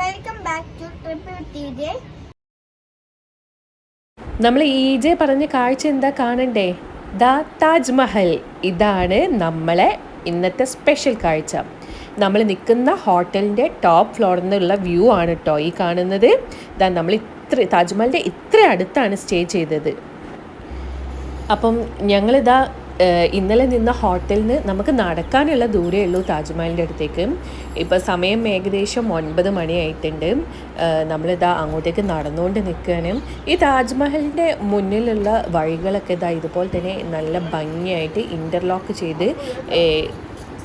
Welcome back to triple T J നമ്മൾ ഇ ജെ പറഞ്ഞ കാഴ്ച എന്താ കാണണ്ടേ? ദ താജ്മഹൽ. ഇതാണ് നമ്മളെ ഇന്നത്തെ സ്പെഷ്യൽ കാഴ്ച. നമ്മൾ നിൽക്കുന്ന ഹോട്ടലിന്റെ ടോപ്പ് ഫ്ലോറിൽ നിന്നുള്ള വ്യൂ ആണ് കേട്ടോ ഈ കാണുന്നത്. ഇതാ നമ്മൾ ഇത്ര താജ്മഹലിന്റെ ഇത്ര അടുത്താണ് സ്റ്റേ ചെയ്തത്. അപ്പം ഞങ്ങളിതാ ഇന്നലെ നിന്ന ഹോട്ടലിൽ നിന്ന് നമുക്ക് നടക്കാനുള്ള ദൂരമേ ഉള്ളൂ താജ്മഹലിന്റെ അടുത്തേക്ക്. ഇപ്പോൾ സമയം ഏകദേശം ഒൻപത് മണിയായിട്ടുണ്ട്. നമ്മളിതാ അങ്ങോട്ടേക്ക് നടന്നുകൊണ്ട് നിൽക്കുകയാണ് ഈ താജ്മഹലിന്റെ മുന്നിലുള്ള വഴികളൊക്കെ ഇതാ ഇതുപോലെ തന്നെ നല്ല ഭംഗിയായിട്ട് ഇന്റർലോക്ക് ചെയ്ത്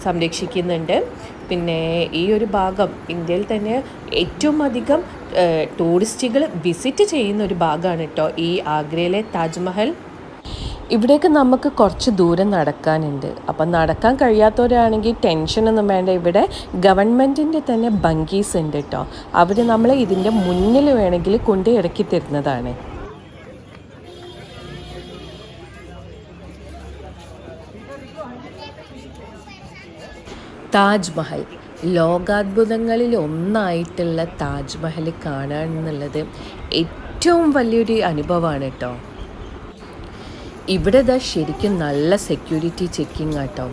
സംരക്ഷിക്കുന്നുണ്ട്. പിന്നെ ഈ ഒരു ഭാഗം ഇന്ത്യയിൽ തന്നെ ഏറ്റവും അധികം ടൂറിസ്റ്റുകൾ വിസിറ്റ് ചെയ്യുന്ന ഒരു ഭാഗമാണ് കേട്ടോ ഈ ആഗ്രയിലെ താജ്മഹൽ. ഇവിടേക്ക് നമുക്ക് കുറച്ച് ദൂരം നടക്കാനുണ്ട്. അപ്പം നടക്കാൻ കഴിയാത്തവരാണെങ്കിൽ ടെൻഷനൊന്നും വേണ്ട. ഇവിടെ ഗവൺമെന്റിന്റെ തന്നെ ബങ്കീസ് ഉണ്ട് കേട്ടോ അവർ നമ്മളെ ഇതിന്റെ മുന്നിൽ വേണമെങ്കിൽ കൊണ്ട് ഇറക്കി തരുന്നതാണ്. താജ്മഹൽ. ലോകാത്ഭുതങ്ങളിൽ ഒന്നായിട്ടുള്ള താജ്മഹൽ കാണാൻ എന്നുള്ളത് ഏറ്റവും വലിയൊരു അനുഭവമാണ് കേട്ടോ ഇവിടെ ഇതാ ശരിക്കും നല്ല സെക്യൂരിറ്റി ചെക്കിംഗ് ആട്ടോ.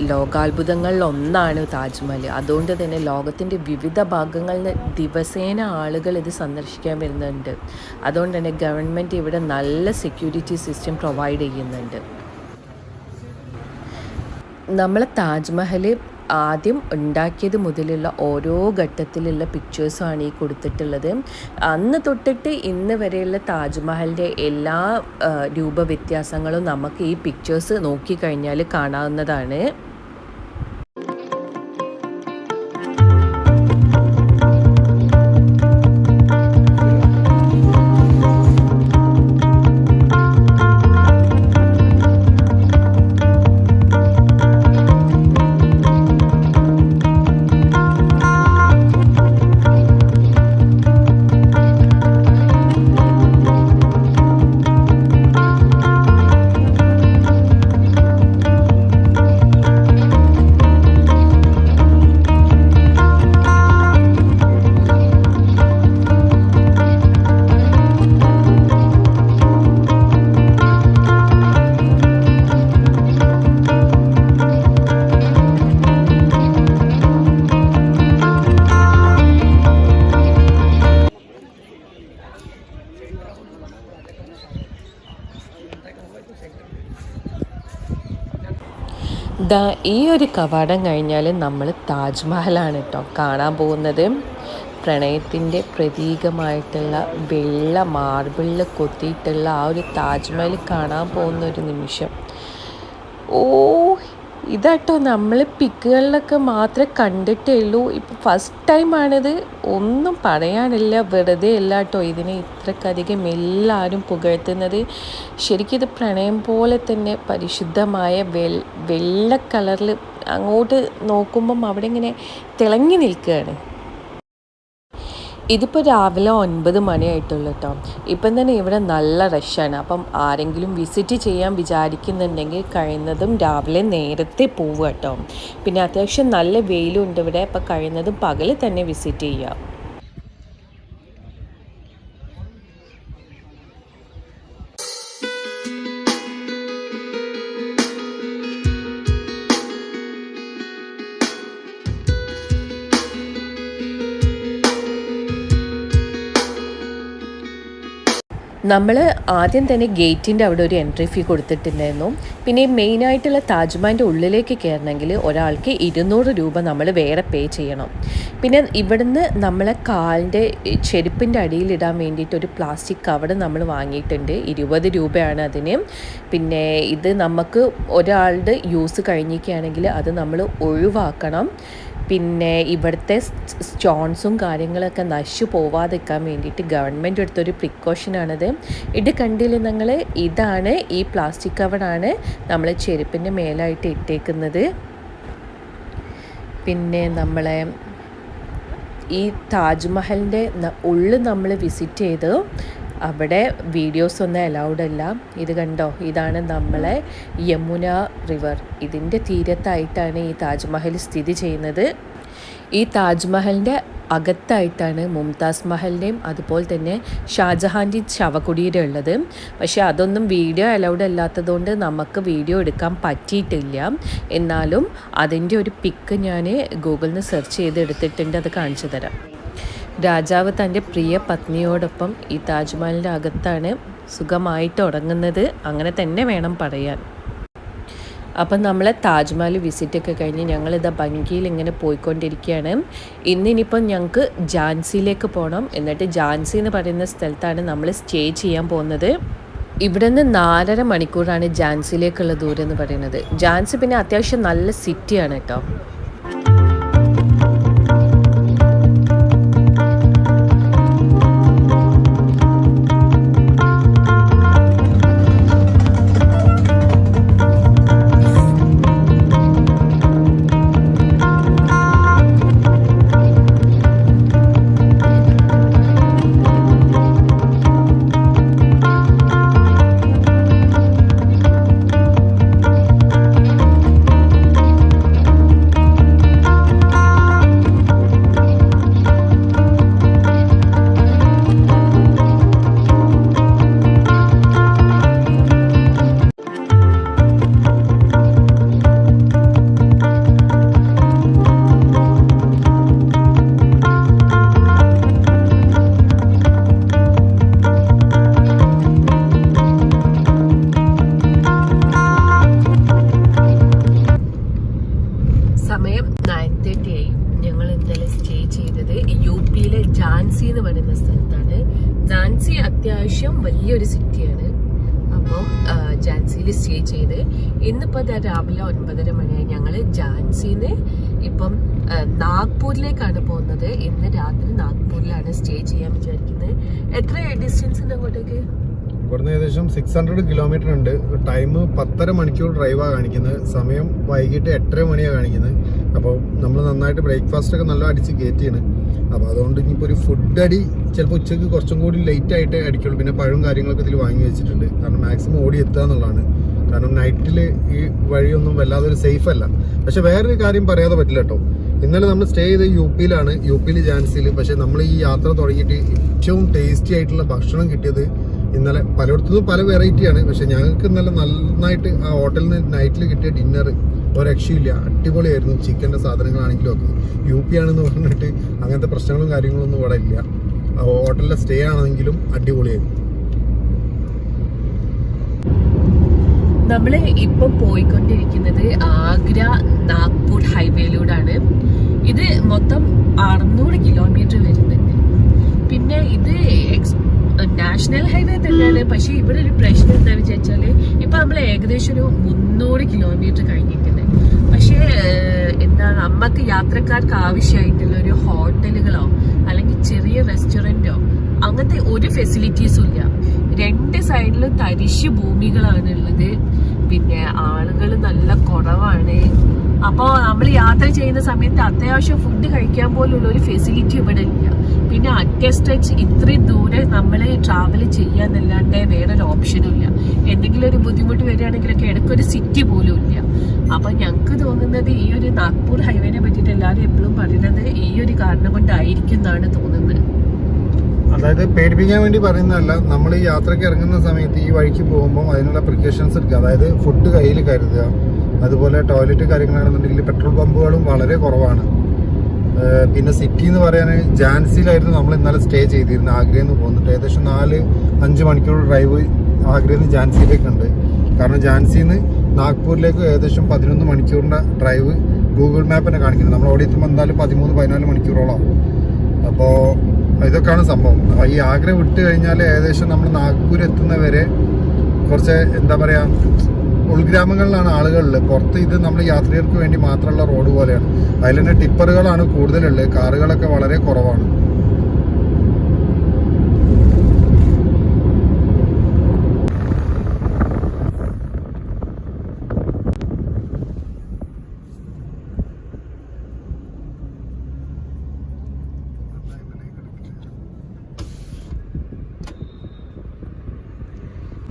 ലോകാത്ഭുതങ്ങളിൽ ഒന്നാണ് താജ്മഹൽ. അതുകൊണ്ട് തന്നെ ലോകത്തിന്റെ വിവിധ ഭാഗങ്ങളിൽ നിന്ന് ദിവസേന ആളുകൾ ഇത് സന്ദർശിക്കാൻ വരുന്നുണ്ട്. അതുകൊണ്ട് തന്നെ ഗവൺമെന്റ് ഇവിടെ നല്ല സെക്യൂരിറ്റി സിസ്റ്റം പ്രൊവൈഡ് ചെയ്യുന്നുണ്ട്. നമ്മളെ താജ്മഹൽ ആദ്യം ഉണ്ടാക്കിയത് മുതലുള്ള ഓരോ ഘട്ടത്തിലുള്ള പിക്ചേഴ്സുമാണ് ഈ കൊടുത്തിട്ടുള്ളത്. അന്ന് തൊട്ടിട്ട് ഇന്ന് വരെയുള്ള താജ്മഹലിന്റെ എല്ലാ രൂപവ്യത്യാസങ്ങളും നമുക്ക് ഈ പിക്ചേഴ്സ് നോക്കിക്കഴിഞ്ഞാൽ കാണാവുന്നതാണ്. ദാ ഈ ഒരു കവാടം കഴിഞ്ഞാൽ നമ്മൾ താജ്മഹലാണ് കേട്ടോ കാണാൻ പോകുന്നത്. പ്രണയത്തിന്റെ പ്രതീകമായിട്ടുള്ള വെള്ള മാർബിളിൽ കൊത്തിയിട്ടുള്ള ആ ഒരു താജ്മഹൽ കാണാൻ പോകുന്ന ഒരു നിമിഷം. ഓ ഇതാട്ടോ നമ്മൾ പിക്കുകളിലൊക്കെ മാത്രമേ കണ്ടിട്ടേ ഉള്ളൂ ഇപ്പോൾ ഫസ്റ്റ് ടൈമാണിത് ഒന്നും പറയാനില്ല. വെറുതെ അല്ല കേട്ടോ ഇതിനെ ഇത്രക്കധികം എല്ലാവരും പുകഴ്ത്തുന്നത്. ശരിക്കും ഇത് പ്രണയം പോലെ തന്നെ പരിശുദ്ധമായ വെൽ വെള്ള കളറിൽ അങ്ങോട്ട് നോക്കുമ്പം അവിടെ ഇങ്ങനെ തിളങ്ങി നിൽക്കുകയാണ്. ഇതിപ്പോൾ രാവിലെ ഒൻപത് മണിയായിട്ടുള്ളൂ കേട്ടോ ഇപ്പം തന്നെ ഇവിടെ നല്ല റഷാണ് അപ്പം ആരെങ്കിലും വിസിറ്റ് ചെയ്യാൻ വിചാരിക്കുന്നുണ്ടെങ്കിൽ കഴിയുന്നതും രാവിലെ നേരത്തെ പോവുക കേട്ടോ പിന്നെ അത്യാവശ്യം നല്ല വെയിലുണ്ട് ഇവിടെ. അപ്പം കഴിയുന്നതും പകൽ തന്നെ വിസിറ്റ് ചെയ്യുക. നമ്മൾ ആദ്യം തന്നെ ഗേറ്റിന്റെ അവിടെ ഒരു എൻട്രി ഫീ കൊടുത്തിട്ടുണ്ടായിരുന്നു. പിന്നെ മെയിനായിട്ടുള്ള താജ്മഹലിന്റെ ഉള്ളിലേക്ക് കയറണമെങ്കിൽ ഒരാൾക്ക് ഇരുന്നൂറ് രൂപ നമ്മൾ വേറെ പേ ചെയ്യണം. പിന്നെ ഇവിടുന്ന് നമ്മളെ കാലിന്റെ ചെരുപ്പിന്റെ അടിയിലിടാൻ വേണ്ടിയിട്ട് ഒരു പ്ലാസ്റ്റിക് കവർ നമ്മൾ വാങ്ങിയിട്ടുണ്ട്. ഇരുപത് രൂപയാണ് അതിന്. പിന്നെ ഇത് നമുക്ക് ഒരാളുടെ യൂസ് കഴിഞ്ഞിരിക്കുകയാണെങ്കിൽ അത് നമ്മൾ ഒഴിവാക്കണം. പിന്നെ ഇവിടുത്തെ സ്റ്റോൺസും കാര്യങ്ങളൊക്കെ നശിച്ചു പോവാതിരിക്കാൻ വേണ്ടിയിട്ട് ഗവൺമെന്റ് എടുത്തൊരു പ്രിക്കോഷനാണിത്. ഇത് കണ്ടില്ല നിങ്ങൾ ഇതാണ് ഈ പ്ലാസ്റ്റിക് കവറാണ് നമ്മൾ ചെരുപ്പിന്റെ മേലായിട്ട് ഇട്ടേക്കുന്നത്. പിന്നെ നമ്മളെ ഈ താജ്മഹലിന്റെ ഉള്ളിൽ നമ്മൾ വിസിറ്റ് ചെയ്ത്. അവിടെ വീഡിയോസ് ഒന്നും അലൗഡ് അല്ല. ഇത് കണ്ടോ? ഇതാണ് നമ്മളെ യമുന റിവർ ഇതിന്റെ തീരത്തായിട്ടാണ് ഈ താജ്മഹൽ സ്ഥിതി ചെയ്യുന്നത്. ഈ താജ്മഹലിന്റെ അകത്തായിട്ടാണ് മുംതാസ് മഹലിന്റെയും അതുപോലെ തന്നെ ഷാജഹാന്റെയും ശവകുടീരം ഉള്ളത്. പക്ഷേ അതൊന്നും വീഡിയോ അലൗഡ് അല്ലാത്തതുകൊണ്ട് നമുക്ക് വീഡിയോ എടുക്കാൻ പറ്റിയിട്ടില്ല. എന്നാലും അതിന്റെ ഒരു പിക്ക് ഞാൻ ഗൂഗിളിൽ നിന്ന് സെർച്ച് ചെയ്ത് എടുത്തിട്ടുണ്ട് അത് കാണിച്ചു തരാം. രാജാവ് തന്റെ പ്രിയ പത്നിയോടൊപ്പം ഈ താജ്മഹലിന്റെ അകത്താണ് സുഖമായിട്ട് ഉറങ്ങുന്നത്. അങ്ങനെ തന്നെ വേണം പറയാൻ. അപ്പം നമ്മൾ താജ്മഹൽ വിസിറ്റൊക്കെ കഴിഞ്ഞ് ഞങ്ങളിതാ ഭംഗിയിൽ ഇങ്ങനെ പോയിക്കൊണ്ടിരിക്കുകയാണ്. ഇന്നിനിപ്പം ഞങ്ങൾക്ക് ജാൻസിയിലേക്ക് പോകണം. എന്നിട്ട് ജാൻസി എന്ന് പറയുന്ന സ്ഥലത്താണ് നമ്മൾ സ്റ്റേ ചെയ്യാൻ പോകുന്നത്. ഇവിടെ നിന്ന് നാലര മണിക്കൂറാണ് ജാൻസിയിലേക്കുള്ള ദൂരം എന്ന് പറയുന്നത്. ജാൻസി പിന്നെ അത്യാവശ്യം നല്ല സിറ്റിയാണ് കേട്ടോ. ദാ രാവിലെ ഒൻപതര മണിയായി ഞങ്ങൾ ജാൻസിന്ന് ഇപ്പം നാഗ്പൂരിലേക്കാണ് പോകുന്നത്. ഇന്ന് രാത്രി നാഗ്പൂരിലാണ് സ്റ്റേ ചെയ്യാൻ വിചാരിക്കുന്നത് എത്ര ഡിസ്റ്റൻസ് ഉണ്ട് അങ്ങോട്ടേക്ക്? ഇവിടുന്ന് ഏകദേശം സിക്സ് ഹൺഡ്രഡ് കിലോമീറ്റർ ഉണ്ട്. ടൈം പത്തര മണിക്കൂർ ഡ്രൈവാണ് കാണിക്കുന്നത് സമയം വൈകിട്ട് എട്ടര മണിയാണ് കാണിക്കുന്നത് അപ്പോൾ നമ്മൾ നന്നായിട്ട് ബ്രേക്ക്ഫാസ്റ്റ് ഒക്കെ നല്ല അടിച്ച് കയറ്റിയാണ് അപ്പോൾ അതുകൊണ്ട് ഇനിയിപ്പോൾ ഒരു ഫുഡ് അടി ചിലപ്പോൾ ഉച്ചയ്ക്ക് കുറച്ചും കൂടി ലേറ്റ് ആയിട്ട് അടിക്കുള്ളൂ. പിന്നെ പഴവും കാര്യങ്ങളൊക്കെ ഇതിൽ വാങ്ങി വെച്ചിട്ടുണ്ട്. കാരണം മാക്സിമം ഓടി എത്തുക എന്നുള്ളതാണ്. കാരണം നൈറ്റിൽ ഈ വഴിയൊന്നും വല്ലാതെ ഒരു സേഫ് അല്ല. പക്ഷെ വേറൊരു കാര്യം പറയാതെ പറ്റില്ല കേട്ടോ ഇന്നലെ നമ്മൾ സ്റ്റേ ചെയ്ത് യു പിയിലാണ്. യു പിയിൽ ജാൻസിയിൽ പക്ഷെ നമ്മൾ ഈ യാത്ര തുടങ്ങിയിട്ട് ഏറ്റവും ടേസ്റ്റി ആയിട്ടുള്ള ഭക്ഷണം കിട്ടിയത് ഇന്നലെ പലയിടത്തുനിന്നും പല വെറൈറ്റിയാണ് പക്ഷെ ഞങ്ങൾക്ക് ഇന്നലെ നന്നായിട്ട് ആ ഹോട്ടലിൽ നിന്ന് നൈറ്റിൽ കിട്ടിയ ഡിന്നർ ഒരു രക്ഷയില്ല അടിപൊളിയായിരുന്നു. ചിക്കന്റെ സാധനങ്ങളാണെങ്കിലും ഒക്കെ. യു പി ആണെന്ന് പറഞ്ഞിട്ട് അങ്ങനത്തെ പ്രശ്നങ്ങളും കാര്യങ്ങളൊന്നും ഇവിടെ ഇല്ല. ഹോട്ടലിലെ സ്റ്റേ ആണെങ്കിലും അടിപൊളിയായിരുന്നു. നമ്മൾ ഇപ്പം പോയിക്കൊണ്ടിരിക്കുന്നത് ആഗ്ര നാഗ്പൂർ ഹൈവേയിലൂടെയാണ് ഇത് മൊത്തം അറുന്നൂറ് കിലോമീറ്റർ വരുന്നുണ്ട്. പിന്നെ ഇത് നാഷണൽ ഹൈവേ തന്നെയാണ്. പക്ഷെ ഇവിടെ ഒരു പ്രശ്നം എന്താ വിചാരിച്ചാൽ ഇപ്പൊ നമ്മൾ ഏകദേശം ഒരു മുന്നൂറ് കിലോമീറ്റർ കഴിഞ്ഞിട്ടുണ്ട് പക്ഷേ എന്താ നമുക്ക് യാത്രക്കാർക്ക് ആവശ്യമായിട്ടുള്ള ഒരു ഹോട്ടലുകളോ അല്ലെങ്കിൽ ചെറിയ റെസ്റ്റോറന്റോ അങ്ങനത്തെ ഒരു ഫെസിലിറ്റീസും ഇല്ല. രണ്ട് സൈഡിലും തരിശ് ഭൂമികളാണ് ഉള്ളത്. പിന്നെ ആളുകൾ നല്ല കുറവാണ്. അപ്പോൾ നമ്മൾ യാത്ര ചെയ്യുന്ന സമയത്ത് അത്യാവശ്യം ഫുഡ് കഴിക്കാൻ പോലുള്ള ഒരു ഫെസിലിറ്റി ഇവിടെ ഇല്ല. പിന്നെ അറ്റസ്റ്റച്ച് ഇത്രയും ദൂരെ നമ്മൾ ട്രാവൽ ചെയ്യാന്നല്ലാണ്ട് വേറൊരു ഓപ്ഷനും ഇല്ല. എന്തെങ്കിലും ഒരു ബുദ്ധിമുട്ട് വരികയാണെങ്കിലൊക്കെ ഇടയ്ക്കൊരു സിറ്റി പോലും ഇല്ല. അപ്പം ഞങ്ങൾക്ക് തോന്നുന്നത് ഈ ഒരു നാഗ്പൂർ ഹൈവേനെ പറ്റിയിട്ട് എല്ലാവരും എപ്പോഴും പറയുന്നത് ഈ ഒരു കാരണം കൊണ്ടായിരിക്കും എന്നാണ് തോന്നുന്നത്. അതായത് പേടിപ്പിക്കാൻ വേണ്ടി പറയുന്നതല്ല നമ്മൾ ഈ യാത്രയ്ക്ക് ഇറങ്ങുന്ന സമയത്ത് ഈ വഴിക്ക് പോകുമ്പോൾ അതിനുള്ള പ്രിക്കോഷൻസ് എടുക്കുക. അതായത് ഫുഡ് കയ്യിൽ കരുതുക. അതുപോലെ ടോയ്ലറ്റ് കാര്യങ്ങളാണെന്നുണ്ടെങ്കിൽ പെട്രോൾ പമ്പുകളും വളരെ കുറവാണ്. പിന്നെ സിറ്റി എന്ന് പറയാൻ ജാൻസിയിലായിരുന്നു നമ്മൾ ഇന്നലെ സ്റ്റേ ചെയ്തിരുന്നത് ആഗ്രയിൽ നിന്ന് പോകുന്നുണ്ട് ഏകദേശം നാല് അഞ്ച് മണിക്കൂർ ഡ്രൈവ് ആഗ്രയിൽ നിന്ന് ജാൻസിയിലേക്കുണ്ട്. കാരണം ജാൻസിയിൽ നിന്ന് നാഗ്പൂരിലേക്ക് ഏകദേശം പതിനൊന്ന് മണിക്കൂറിന്റെ ഡ്രൈവ് ഗൂഗിൾ മാപ്പിനെ കാണിക്കുന്നത് നമ്മൾ അവിടെ എത്തുമ്പോൾ എന്തായാലും പതിമൂന്ന് പതിനാല് മണിക്കൂറോളം അപ്പോൾ ഇതൊക്കെയാണ് സംഭവം. ഈ ആഗ്ര വിട്ട് കഴിഞ്ഞാൽ ഏകദേശം നമ്മൾ നാഗ്പൂർ എത്തുന്നവരെ കുറച്ച് എന്താ പറയുക ഉൾഗ്രാമങ്ങളിലാണ് ആളുകളിൽ പുറത്ത് ഇത് നമ്മൾ യാത്രികർക്ക് വേണ്ടി മാത്രമുള്ള റോഡ് പോലെയാണ്. അതിൽ തന്നെ ടിപ്പറുകളാണ് കൂടുതലുള്ളത്. കാറുകളൊക്കെ വളരെ കുറവാണ്.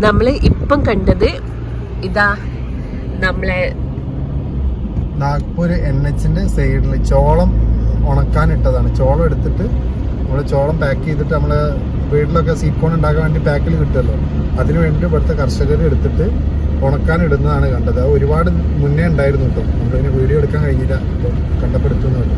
നമ്മൾ ഇപ്പം കണ്ടത് ഇതാ നമ്മളെ നാഗ്പൂർ എൻ എച്ചിന്റെ സൈഡിൽ ചോളം ഉണക്കാൻ ഇട്ടതാണ്. ചോളം എടുത്തിട്ട് നമ്മൾ ചോളം പാക്ക് ചെയ്തിട്ട് നമ്മൾ വീട്ടിലൊക്കെ സീക്കോൺ കോൺ ഉണ്ടാക്കാൻ വേണ്ടി പാക്കിൽ കിട്ടുമല്ലോ അതിന് വേണ്ടി ഇവിടുത്തെ കർഷകർ എടുത്തിട്ട് ഉണക്കാൻ ഇടുന്നതാണ് കണ്ടത്. ഒരുപാട് മുന്നേ ഉണ്ടായിരുന്നു കേട്ടോ നമ്മളിങ്ങനെ വീഡിയോ എടുക്കാൻ കഴിഞ്ഞില്ല. കണ്ടപ്പെടുത്തുന്നുള്ളൂ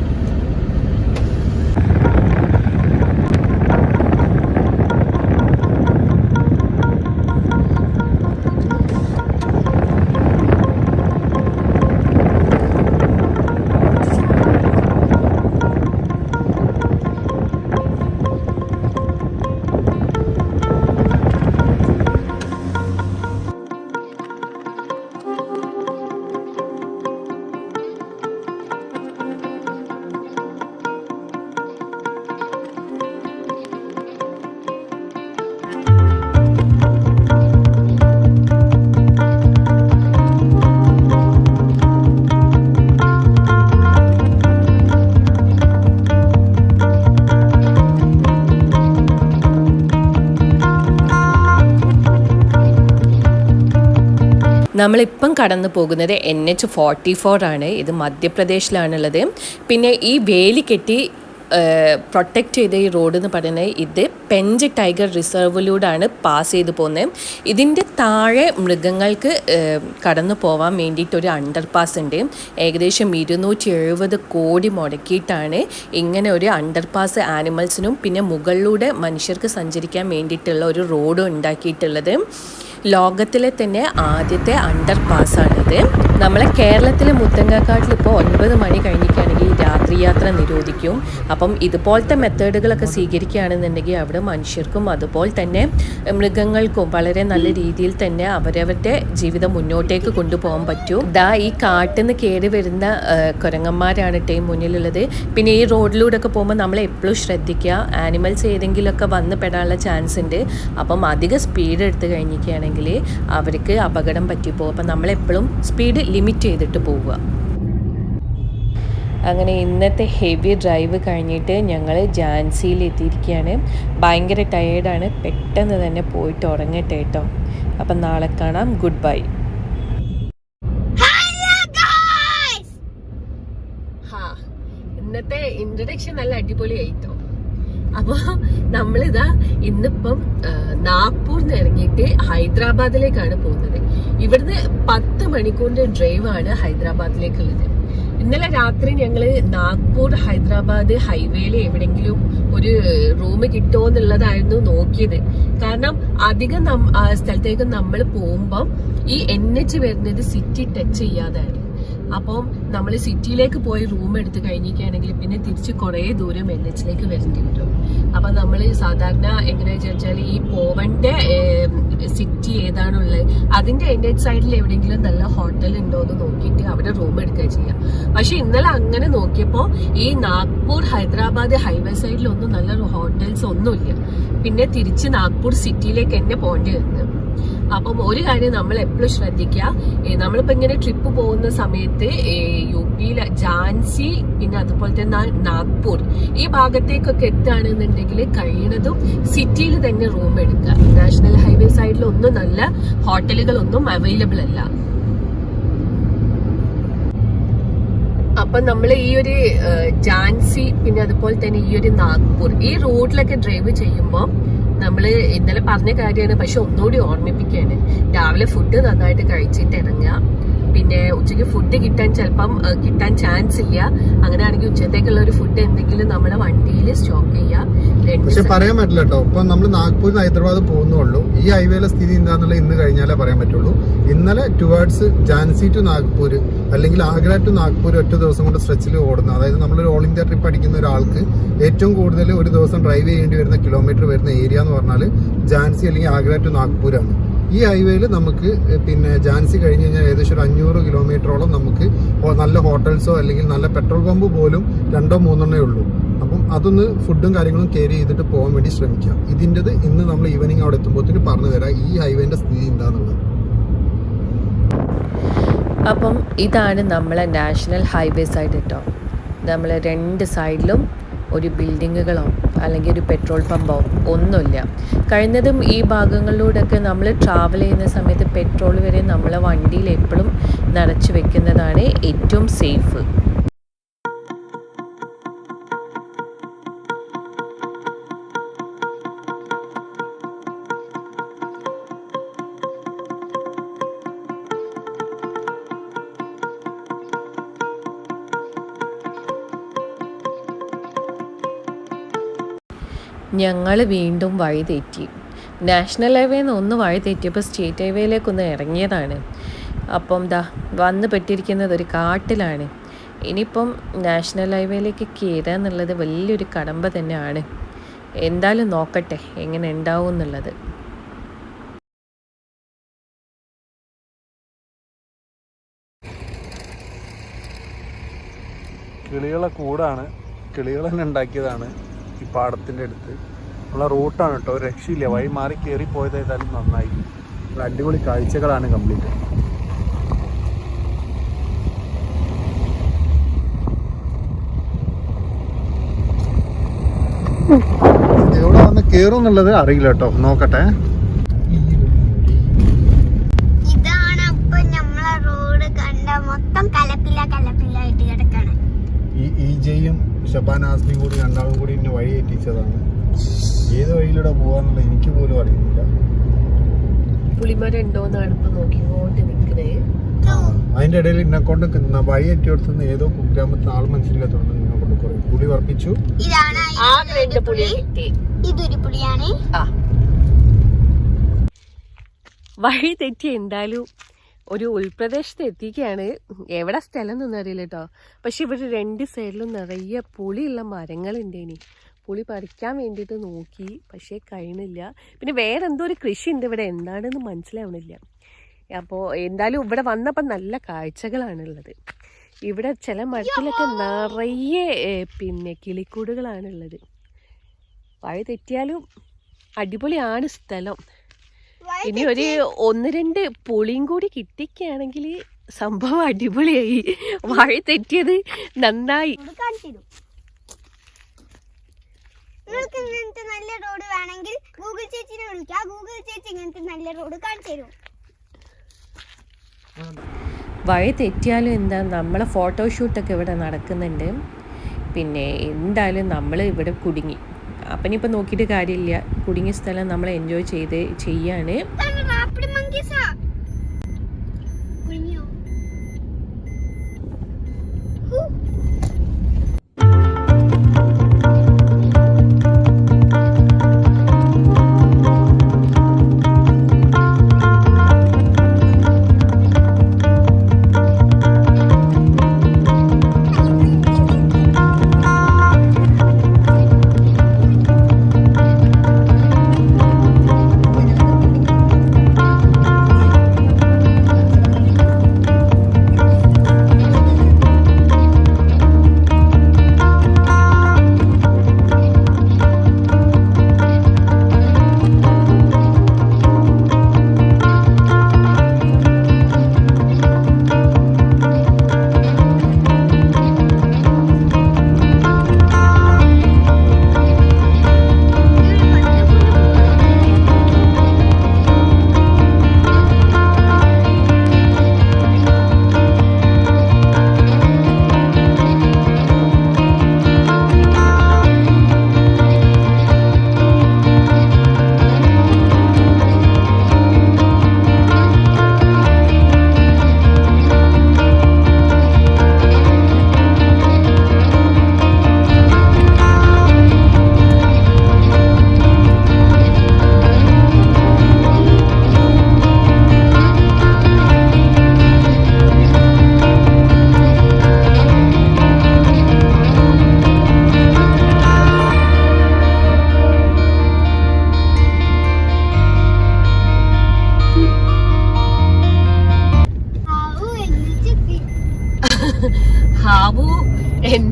നമ്മളിപ്പം കടന്നു പോകുന്നത് എൻ എച്ച് ഫോർട്ടി ഫോർ ആണ്. ഇത് മധ്യപ്രദേശിലാണുള്ളത്. പിന്നെ ഈ വേലി കെട്ടി പ്രൊട്ടക്റ്റ് ചെയ്ത ഈ റോഡ് എന്ന് പറയുന്നത് ഇത് പെഞ്ച് ടൈഗർ റിസർവിലൂടെയാണ് പാസ് ചെയ്ത് പോകുന്നത്. ഇതിന്റെ താഴെ മൃഗങ്ങൾക്ക് കടന്നു പോകാൻ വേണ്ടിയിട്ട് ഒരു അണ്ടർ പാസ് ഉണ്ട്. ഏകദേശം ഇരുന്നൂറ്റി എഴുപത് കോടി മുടക്കിയിട്ടാണ് ഇങ്ങനെ ഒരു അണ്ടർ പാസ് ആനിമൽസിനും പിന്നെ മുകളിലൂടെ മനുഷ്യർക്ക് സഞ്ചരിക്കാൻ വേണ്ടിയിട്ടുള്ള ഒരു റോഡ് ഉണ്ടാക്കിയിട്ടുള്ളത്. ലോകത്തിലെ തന്നെ ആദ്യത്തെ അണ്ടർ പാസ്സാണിത് നമ്മളെ കേരളത്തിലെ മുത്തങ്ങാക്കാട്ടിൽ ഇപ്പോൾ ഒൻപത് മണി കഴിഞ്ഞിട്ടാണെങ്കിൽ രാത്രി യാത്ര നിരോധിക്കും. അപ്പം ഇതുപോലത്തെ മെത്തേഡുകളൊക്കെ സ്വീകരിക്കുകയാണെന്നുണ്ടെങ്കിൽ അവിടെ മനുഷ്യർക്കും അതുപോലെ തന്നെ മൃഗങ്ങൾക്കും വളരെ നല്ല രീതിയിൽ തന്നെ അവരവരുടെ ജീവിതം മുന്നോട്ടേക്ക് കൊണ്ടുപോകാൻ പറ്റും. ദാ ഈ കാട്ടിൽ നിന്ന് കയറി വരുന്ന കുരങ്ങന്മാരാണ് ഈ മുന്നിലുള്ളത്. പിന്നെ ഈ റോഡിലൂടെ ഒക്കെ പോകുമ്പോൾ നമ്മൾ എപ്പോഴും ശ്രദ്ധിക്കുക. ആനിമൽസ് ഏതെങ്കിലുമൊക്കെ വന്ന് പെടാനുള്ള ചാൻസ് ഉണ്ട്. അപ്പം അധിക സ്പീഡ് എടുത്ത് കഴിഞ്ഞിരിക്കുകയാണെങ്കിൽ അവർക്ക് അപകടം പറ്റിപ്പോകും. അപ്പം നമ്മളെപ്പോഴും സ്പീഡ് ലിമിറ്റ് ചെയ്തിട്ട് പോവുക. അങ്ങനെ ഇന്നത്തെ ഹെവി ഡ്രൈവ് കഴിഞ്ഞിട്ട് ഞങ്ങൾ ജാൻസിയിൽ എത്തിയിരിക്കുകയാണ്. ഭയങ്കര ടയേർഡാണ് പെട്ടെന്ന് തന്നെ പോയിട്ട് ഉറങ്ങട്ടെ കേട്ടോ. അപ്പം നാളെ കാണാം. Good bye! ഇന്നത്തെ ഇൻട്രഡക്ഷൻ നല്ല അടിപൊളിയായിട്ടോ അപ്പൊ നമ്മളിതാ ഇന്നിപ്പം നാഗ്പൂർ നിന്ന് ഇറങ്ങിയിട്ട് ഹൈദരാബാദിലേക്കാണ് പോകുന്നത്. ഇവിടുന്ന് പത്ത് മണിക്കൂറിന്റെ ഡ്രൈവ് ഡ്രൈവാണ് ഹൈദരാബാദിലേക്കുള്ളത്. ഇന്നലെ രാത്രി ഞങ്ങൾ നാഗ്പൂർ ഹൈദരാബാദ് ഹൈവേയിൽ എവിടെങ്കിലും ഒരു റൂം കിട്ടുമോ എന്നുള്ളതായിരുന്നു നോക്കിയത്. കാരണം അധികം സ്ഥലത്തേക്ക് നമ്മൾ പോകുമ്പം ഈ എൻ എച്ച് വരുന്നത് സിറ്റി ടച്ച് ചെയ്യാതാണ്. അപ്പം നമ്മൾ സിറ്റിയിലേക്ക് പോയി റൂം എടുത്ത് കഴിഞ്ഞിരിക്കുകയാണെങ്കിൽ പിന്നെ തിരിച്ച് കുറേ ദൂരം എൻ എച്ചിലേക്ക് വരേണ്ടി വരും. അപ്പം നമ്മൾ സാധാരണ എങ്ങനെയാണെന്ന് വെച്ചാൽ ഈ പോവണ്ട സിറ്റി ഏതാണുള്ളത് അതിന്റെ എൻ എച്ച് സൈഡിൽ എവിടെയെങ്കിലും നല്ല ഹോട്ടൽ ഉണ്ടോ എന്ന് നോക്കിയിട്ട് അവിടെ റൂം എടുക്കുക ചെയ്യാം. പക്ഷെ ഇന്നലെ അങ്ങനെ നോക്കിയപ്പോൾ ഈ നാഗ്പൂർ ഹൈദരാബാദ് ഹൈവേ സൈഡിലൊന്നും നല്ല ഹോട്ടൽസ് ഒന്നുമില്ല. പിന്നെ തിരിച്ച് നാഗ്പൂർ സിറ്റിയിലേക്ക് തന്നെ പോകേണ്ടി വരുന്നത് അപ്പം ഒരു കാര്യം നമ്മൾ എപ്പോഴും ശ്രദ്ധിക്കുക. നമ്മളിപ്പോൾ നമ്മളിപ്പോ ഇങ്ങനെ ട്രിപ്പ് പോകുന്ന സമയത്ത് യു പിയിലെ ഝാൻസി പിന്നെ അതുപോലെ തന്നെ നാഗ്പൂർ ഈ ഭാഗത്തേക്കൊക്കെ എത്തുകയാണെന്നുണ്ടെങ്കിൽ കഴിയുന്നതും സിറ്റിയിൽ തന്നെ റൂം എടുക്കുക. നാഷണൽ ഹൈവേ സൈഡിലൊന്നും നല്ല ഹോട്ടലുകളൊന്നും അവൈലബിൾ അല്ല. അപ്പൊ നമ്മൾ ഈ ഒരു ജാൻസി പിന്നെ അതുപോലെ തന്നെ ഈ ഒരു നാഗ്പൂർ ഈ റോഡിലൊക്കെ ഡ്രൈവ് ചെയ്യുമ്പോൾ നമ്മൾ ഇന്നലെ പറഞ്ഞ കാര്യമാണ്. പക്ഷെ ഒന്നുകൂടി ഓർമ്മിപ്പിക്കുകയാണ്. രാവിലെ ഫുഡ് നന്നായിട്ട് കഴിച്ചിട്ട് ഇറങ്ങുക. പിന്നെ ഉച്ചയ്ക്ക് ഫുഡ് കിട്ടാൻ ചിലപ്പം കിട്ടാൻ ചാൻസ് ഇല്ല. അങ്ങനെയാണെങ്കിൽ ഉച്ചത്തേക്കുള്ള ഒരു ഫുഡ് എന്തെങ്കിലും നമ്മുടെ വണ്ടിയിൽ സ്റ്റോക്ക് ചെയ്യാം. പക്ഷെ പറയാൻ പറ്റില്ല കേട്ടോ. ഇപ്പൊ നമ്മൾ നാഗ്പൂരിൽ നിന്ന് ഹൈദരാബാദ് പോകുന്നുള്ളൂ. ഈ ഹൈവേയിലെ സ്ഥിതി എന്താണെന്നുള്ളത് ഇന്ന് കഴിഞ്ഞാലേ പറയാൻ പറ്റുള്ളൂ. ഇന്നലെ ടുവേർഡ്സ് ജാൻസി ടു നാഗ്പൂർ അല്ലെങ്കിൽ ആഗ്ര ടു നാഗ്പൂർ ഒറ്റ ദിവസം കൊണ്ട് സ്ട്രെച്ചിൽ ഓടുന്നത്. അതായത് നമ്മളൊരു ഓൾ ഇന്ത്യ ട്രിപ്പ് അടിക്കുന്ന ഒരാൾക്ക് ഏറ്റവും കൂടുതൽ ഒരു ദിവസം ഡ്രൈവ് ചെയ്യേണ്ടി വരുന്ന കിലോമീറ്റർ വരുന്ന ഏരിയ എന്ന് പറഞ്ഞാൽ ജാൻസി അല്ലെങ്കിൽ ആഗ്ര ടു നാഗ്പൂരാണ് ഈ ഹൈവേയിൽ നമുക്ക് പിന്നെ ജാൻസി കഴിഞ്ഞ് കഴിഞ്ഞാൽ ഏകദേശം ഒരു അഞ്ഞൂറ് കിലോമീറ്ററോളം നമുക്ക് നല്ല ഹോട്ടൽസോ അല്ലെങ്കിൽ നല്ല പെട്രോൾ പമ്പ് പോലും രണ്ടോ മൂന്നെണ്ണേ ഉള്ളൂ. അപ്പം അതൊന്ന് ഫുഡും കാര്യങ്ങളും കയറി ചെയ്തിട്ട് പോകാൻ വേണ്ടി ശ്രമിക്കാം. ഇതിന്റെത് ഇന്ന് നമ്മൾ ഈവനിങ് അവിടെ എത്തുമ്പോഴത്തേന് പറഞ്ഞു തരാം ഈ ഹൈവേന്റെ സ്ഥിതി എന്താണെന്നുള്ളത് അപ്പം ഇതാണ് നമ്മളെ നാഷണൽ ഹൈവേ സൈഡ് കേട്ടോ നമ്മളെ രണ്ട് സൈഡിലും ഒരു ബിൽഡിങ്ങുകളോ അല്ലെങ്കിൽ ഒരു പെട്രോൾ പമ്പോ ഒന്നുമില്ല. കഴിഞ്ഞതും ഈ ഭാഗങ്ങളിലൂടെയൊക്കെ നമ്മൾ ട്രാവൽ ചെയ്യുന്ന സമയത്ത് പെട്രോൾ വരെ നമ്മളെ വണ്ടിയിൽ എപ്പോഴും നിറച്ച് വെക്കുന്നതാണ് ഏറ്റവും സേഫ് ഞങ്ങൾ വീണ്ടും വഴി തെറ്റി. നാഷണൽ ഹൈവേയിൽ നിന്ന് ഒന്ന് വഴി തെറ്റിയപ്പോൾ സ്റ്റേറ്റ് ഹൈവേയിലേക്കൊന്ന് ഇറങ്ങിയതാണ്. അപ്പം ദാ വന്ന് പെട്ടിരിക്കുന്നത് ഒരു കാട്ടിലാണ്. ഇനിയിപ്പം നാഷണൽ ഹൈവേയിലേക്ക് കയറുക എന്നുള്ളത് വലിയൊരു കടമ്പ തന്നെയാണ്. എന്തായാലും നോക്കട്ടെ എങ്ങനെ ഉണ്ടാവും എന്നുള്ളത്. കിളികളെ കൂടാണ്. കിളികൾ തന്നെ ഉണ്ടാക്കിയതാണ്. പാടത്തിന്റെ അടുത്ത്. ഉള്ള റൂട്ടാണ് കേട്ടോ. രക്ഷയില്ല. വഴി മാറി കയറി പോയത് ഏതായാലും നന്നായി. അടിപൊളി കാഴ്ചകളാണ് കംപ്ലീറ്റ് എവിടെ വന്ന് കയറും എന്നുള്ളത് അറിയില്ല കേട്ടോ. നോക്കട്ടെ. മൊത്തം കലപ്പില കലപ്പിലായിട്ട് കിടക്കണം. ഈ ഈജയും ഷബാൻ ആസ്മിയും കൂടി രണ്ടാളും കൂടി എന്നെ വഴി എത്തിച്ചതാണ് ഏത് വഴിയിലൂടെ പോകാന്നുള്ളത് എനിക്ക് പോലും അറിയുന്നില്ല. പുളിമരം നോക്കിക്കൊണ്ട് അതിന്റെ ഇടയിൽ എന്നെ കൊണ്ട് വഴി എത്തിയെടുത്തുനിന്ന് ഏതോ കുഗ്രാമത്തിൽ ആൾ മനസ്സിലാത്തോണ്ട് നിന്നെ കൊണ്ട് കുറെ പുളി വർപ്പിച്ചു. രണ്ട് പുളി. ഇതൊരു പുളിയാണ്. വഴി തെറ്റി എന്തായാലും ഒരു ഉൾപ്രദേശത്ത് എത്തിക്കുകയാണ് എവിടെ സ്ഥലം അറിയില്ല കേട്ടോ. പക്ഷെ ഇവിടെ രണ്ട് സൈഡിലും നിറയെ പുളിയുള്ള മരങ്ങളുണ്ട് ഇനി. പുളി പറിക്കാൻ വേണ്ടിയിട്ട് നോക്കി പക്ഷേ കഴിയണില്ല പിന്നെ വേറെ എന്തോ ഒരു കൃഷി ഉണ്ട് ഇവിടെ. എന്താണെന്ന് മനസ്സിലാവണില്ല. അപ്പോൾ എന്തായാലും ഇവിടെ വന്നപ്പോൾ നല്ല കാഴ്ചകളാണുള്ളത്. ഇവിടെ ചില മരത്തിലൊക്കെ നിറയെ പിന്നെ കിളിക്കൂടുകളാണുള്ളത്. വഴി തെറ്റിയാലും അടിപൊളിയാണ് സ്ഥലം. ഇനി ഒരു ഒന്ന് രണ്ട് പുളിയും കൂടി കിട്ടിക്കാണെങ്കിൽ സംഭവം അടിപൊളിയായി. വഴി തെറ്റിയത് നന്നായി. നിങ്ങൾക്ക് ഇങ്ങനത്തെ നല്ല റോഡ് വേണമെങ്കിൽ ഗൂഗിൾ ചേച്ചിനെ വിളിക്കാം. ഗൂഗിൾ ചേച്ചി ഇങ്ങനത്തെ നല്ല റോഡ് കാണിച്ചു തരും. വഴി തെറ്റിയാലും എന്താ നമ്മളെ ഫോട്ടോഷൂട്ടൊക്കെ ഇവിടെ നടക്കുന്നുണ്ട്. പിന്നെ എന്തായാലും നമ്മൾ ഇവിടെ കുടുങ്ങി. അപ്പം നോക്കിയിട്ട് കാര്യമില്ല. കുടുങ്ങിയ സ്ഥലം നമ്മൾ എൻജോയ് ചെയ്ത് ചെയ്യാണ്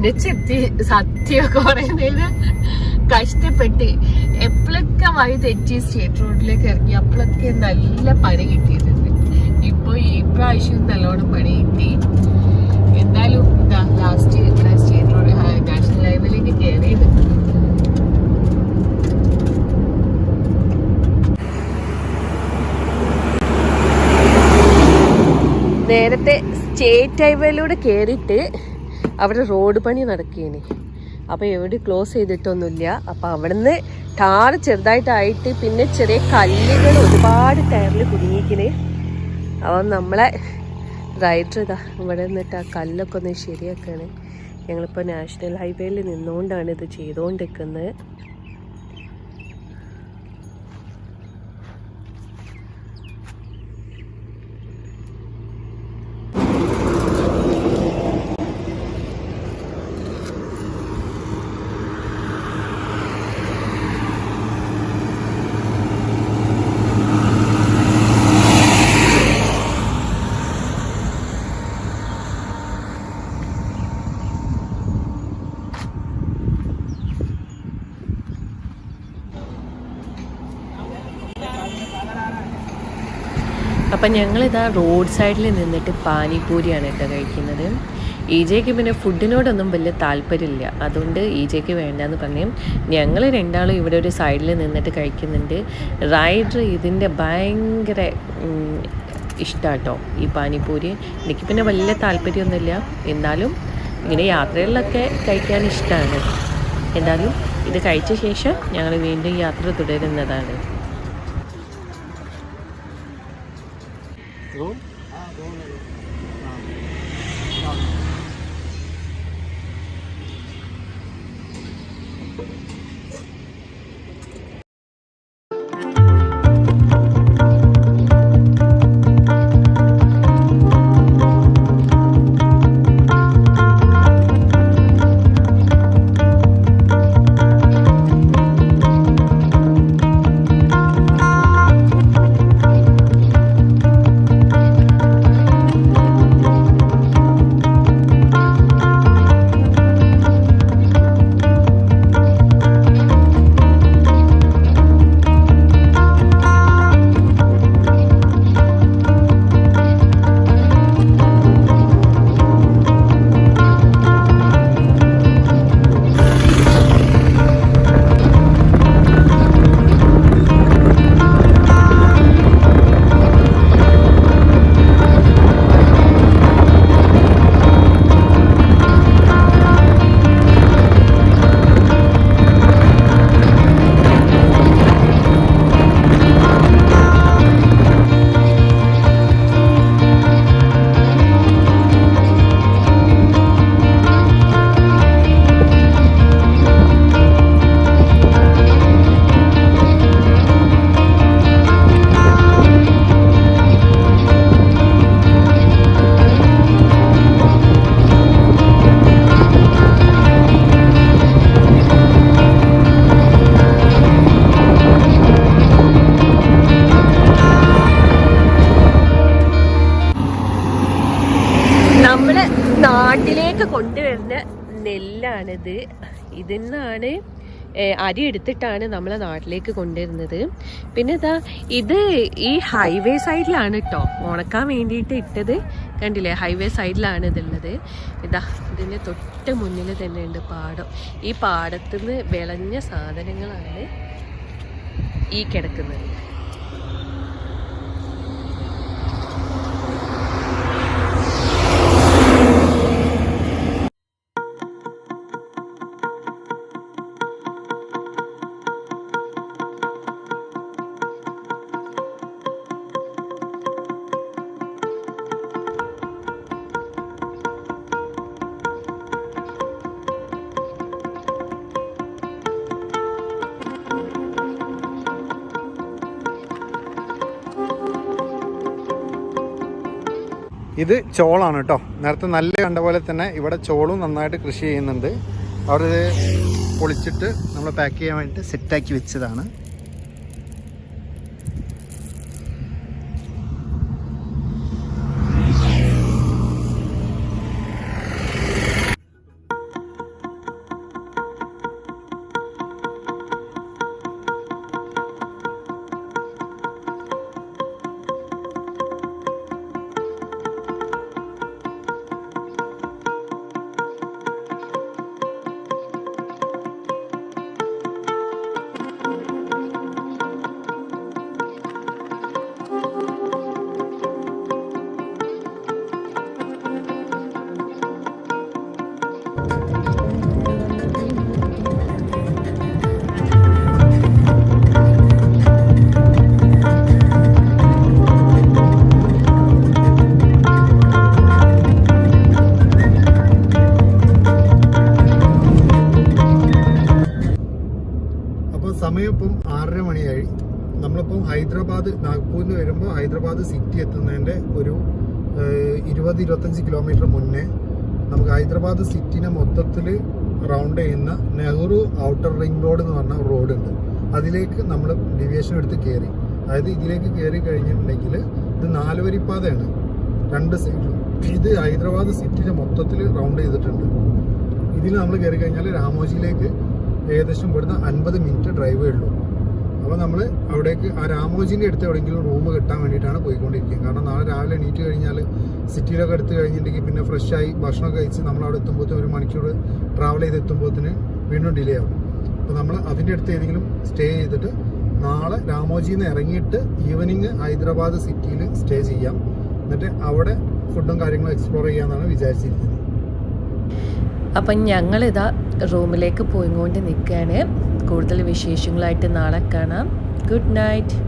എന്നെ ചെത്തി സത്യമൊക്കെ പറയുന്നത് കഷ്ടപ്പെട്ട് എപ്പോഴൊക്കെ വഴി തെറ്റി സ്റ്റേറ്റ് റോഡിലേക്ക് ഇറങ്ങി അപ്പോഴൊക്കെ നല്ല പണി കിട്ടിയിട്ടുണ്ട്. ഇപ്പൊ ഈ പ്രാവശ്യം നല്ലോണം പണി കിട്ടി. എന്തായാലും ലാസ്റ്റ് ഇവിടെ സ്റ്റേറ്റ് റോഡ് നാഷണൽ ഹൈവേയിലേക്ക് കയറിയത് നേരത്തെ സ്റ്റേറ്റ് ഹൈവേയിലൂടെ കയറിയിട്ട് അവിടെ റോഡ് പണി നടക്കുകയാണ് അപ്പോൾ എവിടെ ക്ലോസ് ചെയ്തിട്ടൊന്നുമില്ല. അപ്പോൾ അവിടുന്ന് ടാറ് ചെറുതായിട്ടായിട്ട് പിന്നെ ചെറിയ കല്ലുകൾ ഒരുപാട് ടയറിൽ കുടുങ്ങിക്കണ് അപ്പം നമ്മളെ റൈഡർ ഇതാ ഇവിടെ നിന്നിട്ട് ആ കല്ലൊക്കെ ഒന്ന് ശരിയാക്കുകയാണ് ഞങ്ങളിപ്പോൾ നാഷണൽ ഹൈവേയിൽ നിന്നുകൊണ്ടാണ് ഇത് ചെയ്തുകൊണ്ടിരിക്കുന്നത് അപ്പം ഞങ്ങളിതാ റോഡ് സൈഡിൽ നിന്നിട്ട് പാനിപൂരിയാണ് കേട്ടോ കഴിക്കുന്നത്. ഇ ജെക്ക് പിന്നെ ഫുഡിനോടൊന്നും വലിയ താല്പര്യമില്ല അതുകൊണ്ട് ഇ ജെക്ക് വേണ്ടെന്ന് പറഞ്ഞു ഞങ്ങൾ രണ്ടാളും ഇവിടെ ഒരു സൈഡിൽ നിന്നിട്ട് കഴിക്കുന്നുണ്ട്. റൈഡർ ഇതിന്റെ ഭയങ്കര ഇഷ്ടാട്ടോ ഈ പാനിപൂരി. എനിക്ക് പിന്നെ വലിയ താല്പര്യമൊന്നുമില്ല എന്നാലും ഇങ്ങനെ യാത്രകളിലൊക്കെ കഴിക്കാൻ ഇഷ്ടമാണ് എന്തായാലും ഇത് കഴിച്ച ശേഷം ഞങ്ങൾ വീണ്ടും യാത്ര തുടരുന്നതാണ്. നെല്ലാണിത് ഇതിൽ നിന്നാണ് അരി എടുത്തിട്ടാണ് നമ്മളെ നാട്ടിലേക്ക് കൊണ്ടുവരുന്നത്. പിന്നെ ഇതാ ഇത് ഈ ഹൈവേ സൈഡിലാണ് കേട്ടോ ഉണക്കാൻ വേണ്ടിയിട്ട് ഇട്ടത്. കണ്ടില്ലേ ഹൈവേ സൈഡിലാണ് ഇതുള്ളത്. ഇതാ ഇതിന്റെ തൊട്ട് മുന്നിൽ തന്നെ ഉണ്ട് പാടം. ഈ പാടത്തുനിന്ന് വിളഞ്ഞ സാധനങ്ങളാണ് ഈ കിടക്കുന്നത്. ഇത് ചോളാണ് കേട്ടോ. നേരത്തെ നല്ല കണ്ട പോലെ തന്നെ ഇവിടെ ചോളും നന്നായിട്ട് കൃഷി ചെയ്യുന്നുണ്ട്. അവർ പൊളിച്ചിട്ട് നമ്മൾ പാക്ക് ചെയ്യാൻ വേണ്ടിയിട്ട് സെറ്റാക്കി വെച്ചതാണ്. മൊത്തത്തിൽ റൗണ്ട് ചെയ്യുന്ന നെഹ്റു ഔട്ടർ റിംഗ് റോഡ് എന്ന് പറഞ്ഞ റോഡ് ഉണ്ട്. അതിലേക്ക് നമ്മൾ ഡിവിയേഷൻ എടുത്ത് കയറി അതായത് ഇതിലേക്ക് കയറി കഴിഞ്ഞിട്ടുണ്ടെങ്കിൽ ഇത് നാലുവരിപ്പാതയാണ്. രണ്ട് സൈഡിലും ഇത് ഹൈദരാബാദ് സിറ്റിനെ മൊത്തത്തിൽ റൗണ്ട് ചെയ്തിട്ടുണ്ട്. ഇതിൽ നമ്മൾ കയറി കഴിഞ്ഞാൽ രാമോജിയിലേക്ക് ഏകദേശം ഇവിടുന്ന് അൻപത് മിനിറ്റ് ഡ്രൈവേ ഉള്ളൂ. അപ്പോൾ നമ്മൾ അവിടേക്ക് ആ രാമോജിന്റെ അടുത്ത് എവിടെയെങ്കിലും റൂം കിട്ടാൻ വേണ്ടിയിട്ടാണ് പോയിക്കൊണ്ടിരിക്കുന്നത്. കാരണം നാളെ രാവിലെ എണീറ്റ് കഴിഞ്ഞാൽ സിറ്റിയിലൊക്കെ എടുത്ത് കഴിഞ്ഞിട്ടുണ്ടെങ്കിൽ പിന്നെ ഫ്രഷ് ആയി ഭക്ഷണമൊക്കെ കഴിച്ച് നമ്മൾ അവിടെ എത്തുമ്പോഴത്തേന് ഒരു മണിക്കൂർ ട്രാവൽ ചെയ്ത് എത്തുമ്പോഴത്തേന് വീണ്ടും ഡിലേ ആവും. അപ്പോൾ നമ്മൾ അതിന്റെ അടുത്ത് ഏതെങ്കിലും സ്റ്റേ ചെയ്തിട്ട് നാളെ രാമോജിയിൽ നിന്ന് ഇറങ്ങിയിട്ട് ഈവനിങ് ഹൈദരാബാദ് സിറ്റിയിൽ സ്റ്റേ ചെയ്യാം. എന്നിട്ട് അവിടെ ഫുഡും കാര്യങ്ങളും എക്സ്പ്ലോർ ചെയ്യാമെന്നാണ് വിചാരിച്ചിരിക്കുന്നത്. അപ്പം ഞങ്ങളിതാ റൂമിലേക്ക് പോയിക്കൊണ്ട് നിൽക്കുകയാണ് കൂടുതൽ വിശേഷങ്ങളായിട്ട് നാളെ കാണാം. Good night.